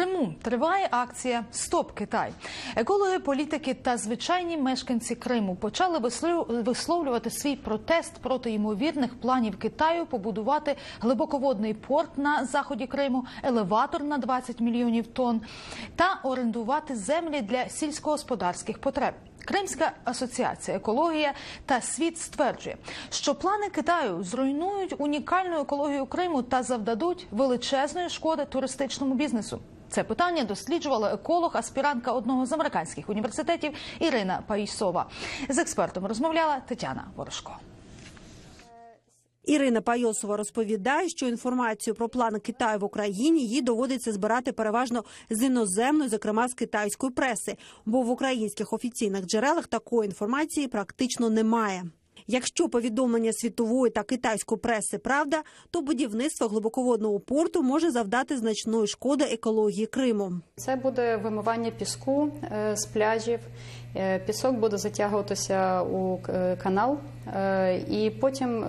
Криму триває акція Стоп Китай. Екологи, політики та звичайні мешканці Криму почали вислов- висловлювати свій протест проти ймовірних планів Китаю побудувати глибоководний порт на заході Криму, елеватор на 20 мільйонів тонн та орендувати землі для сільськогосподарських потреб. Кримська асоціація екологія та світ стверджує, що плани Китаю зруйнують унікальну екологію Криму та завдадуть величезної шкоди туристичному бізнесу. Це питання досліджувала еколог, аспірантка одного з американських університетів Ірина Паїсова. З експертом розмовляла Тетяна Ворожко. Ірина Пайосова розповідає, що інформацію про плани Китаю в Україні їй доводиться збирати переважно з іноземної, зокрема з китайської преси, бо в українських офіційних джерелах такої інформації практично немає. Якщо повідомлення світової та китайської преси правда, то будівництво глибоководного порту може завдати значної шкоди екології Криму. Це буде вимивання піску е, з пляжів. Е, Пісок буде затягуватися у канал, е, і потім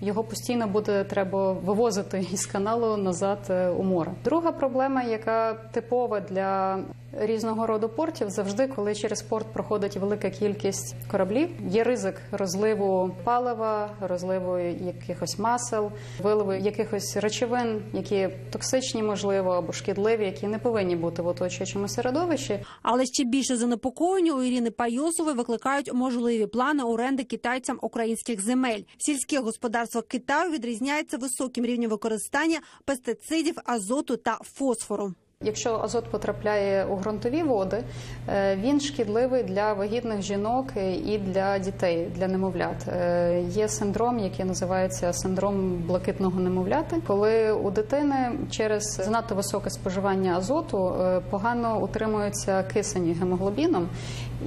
його постійно буде треба вивозити із каналу назад е, у море. Друга проблема, яка типова для різного роду портів, завжди, коли через порт проходить велика кількість кораблів, є ризик розливу палива, розливу якихось масел, виливу якихось речовин, які токсичні, можливо, або шкідливі, які не повинні бути в оточуючому середовищі. Але ще більше занепокоєння у Ірини Пайосової викликають можливі плани оренди китайцям українських земель. Сільське господарство Китаю відрізняється високим рівнем використання пестицидів, азоту та фосфору. Якщо азот потрапляє у ґрунтові води, е, він шкідливий для вагітних жінок і для дітей, для немовлят. Е, Є синдром, який називається синдром блакитного немовляти, коли у дитини через занадто високе споживання азоту е, погано утримується кисень гемоглобіном,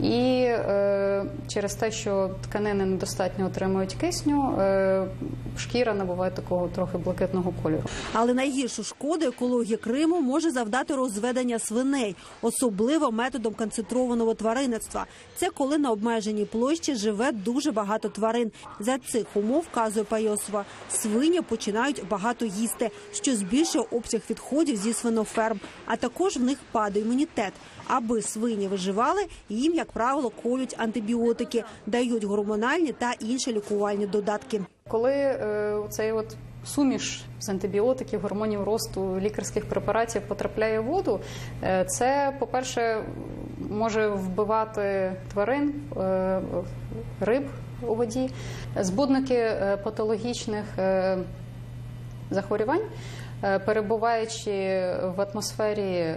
і через те, що тканини недостатньо отримують кисню, шкіра набуває такого трохи блакитного кольору. Але найгіршу шкоду екології Криму може завдати розведення свиней, особливо методом концентрованого тваринництва. Це коли на обмеженій площі живе дуже багато тварин. За цих умов вказує Пайосова, свині починають багато їсти, що збільшує обсяг відходів зі свиноферм. А також в них падає імунітет. Аби свині виживали, їм, як правило, колють антибіотики, дають гормональні та інші лікувальні додатки. Коли е, цей от суміш з антибіотиків, гормонів росту, лікарських препаратів потрапляє в воду, е, це, по-перше, може вбивати тварин, е, риб у воді, збудники е, патологічних захворювань, перебуваючи в атмосфері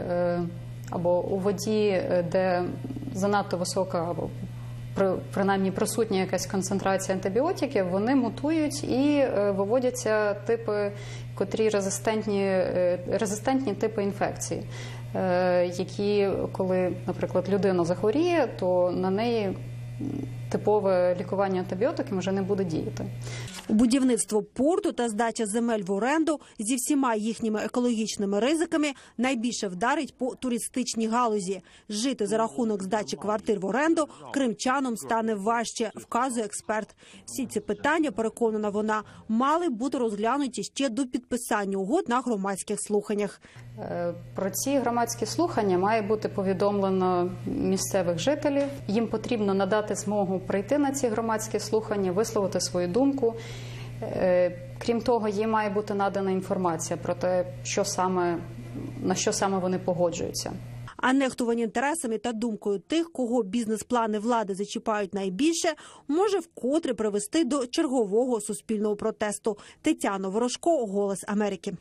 або у воді, де занадто висока або принаймні присутня якась концентрація антибіотиків, вони мутують і е, виводяться типи, котрі резистентні, е, резистентні типи інфекції, е, які, коли, наприклад, людина захворіє, то на неї типове лікування антибіотиками вже не буде діяти. Будівництво порту та здача земель в оренду зі всіма їхніми екологічними ризиками найбільше вдарить по туристичній галузі. Жити за рахунок здачі квартир в оренду кримчанам стане важче, вказує експерт. Всі ці питання, переконана вона, мали бути розглянуті ще до підписання угод на громадських слуханнях. Е, Про ці громадські слухання має бути повідомлено місцевих жителів. Їм потрібно надати змогу прийти на ці громадські слухання, висловити свою думку. Е, Крім того, їм має бути надана інформація про те, що саме на що саме вони погоджуються. А нехтування інтересами та думкою тих, кого бізнес-плани влади зачіпають найбільше, може вкотре привести до чергового суспільного протесту. Тетяна Ворожко, Голос Америки.